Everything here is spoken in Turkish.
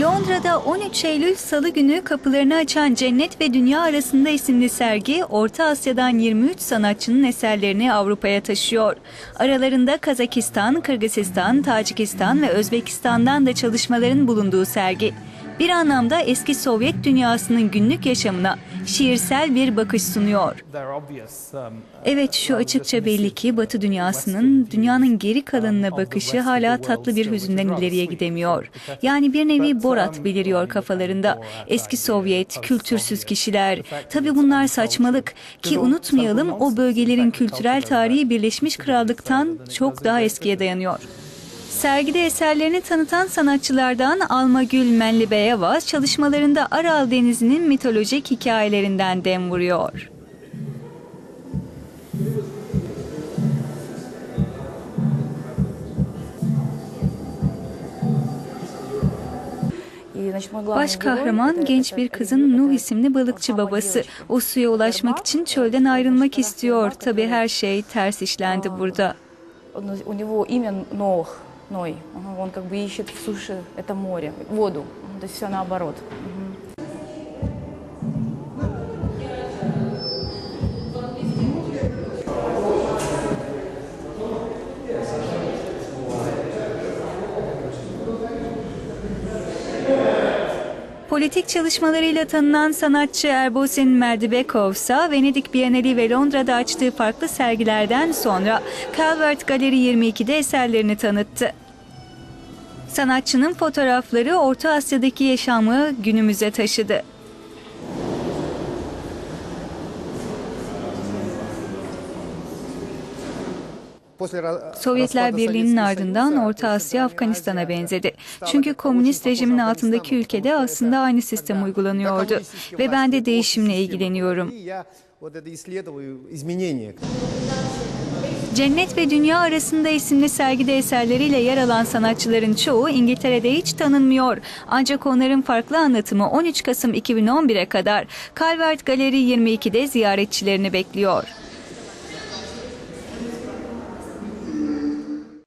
Londra'da 13 Eylül Salı günü kapılarını açan Cennet ve Dünya Arasında isimli sergi, Orta Asya'dan 23 sanatçının eserlerini Avrupa'ya taşıyor. Aralarında Kazakistan, Kırgızistan, Tacikistan ve Özbekistan'dan da çalışmaların bulunduğu sergi. Bir anlamda eski Sovyet dünyasının günlük yaşamına şiirsel bir bakış sunuyor. Evet şu açıkça belli ki Batı dünyasının dünyanın geri kalanına bakışı hala tatlı bir hüzünden ileriye gidemiyor. Yani bir nevi Borat beliriyor kafalarında. Eski Sovyet, kültürsüz kişiler. Tabi bunlar saçmalık ki unutmayalım o bölgelerin kültürel tarihi Birleşmiş Krallık'tan çok daha eskiye dayanıyor. Sergide eserlerini tanıtan sanatçılardan Alma Gül Menlibeyeva çalışmalarında Aral Denizi'nin mitolojik hikayelerinden dem vuruyor. Baş kahraman genç bir kızın Nuh isimli balıkçı babası. O suya ulaşmak için çölden ayrılmak istiyor. Tabi her şey ters işlendi burada. Он- У него имя Ноах, Ной. Ага, Он как бы ищет в суше это море, воду. То есть все наоборот. Мгм. Politik çalışmalarıyla tanınan sanatçı Erbosin Merdibekov ise Venedik Bienali ve Londra'da açtığı farklı sergilerden sonra Calvert Galeri 22'de eserlerini tanıttı. Sanatçının fotoğrafları Orta Asya'daki yaşamı günümüze taşıdı. Sovyetler Birliği'nin ardından Orta Asya Afganistan'a benzedi. Çünkü komünist rejimin altındaki ülkede aslında aynı sistem uygulanıyordu. Ve ben de değişimle ilgileniyorum. Cennet ve Dünya Arasında isimli sergide eserleriyle yer alan sanatçıların çoğu İngiltere'de hiç tanınmıyor. Ancak onların farklı anlatımı 13 Kasım 2011'e kadar Calvert Galeri 22'de ziyaretçilerini bekliyor.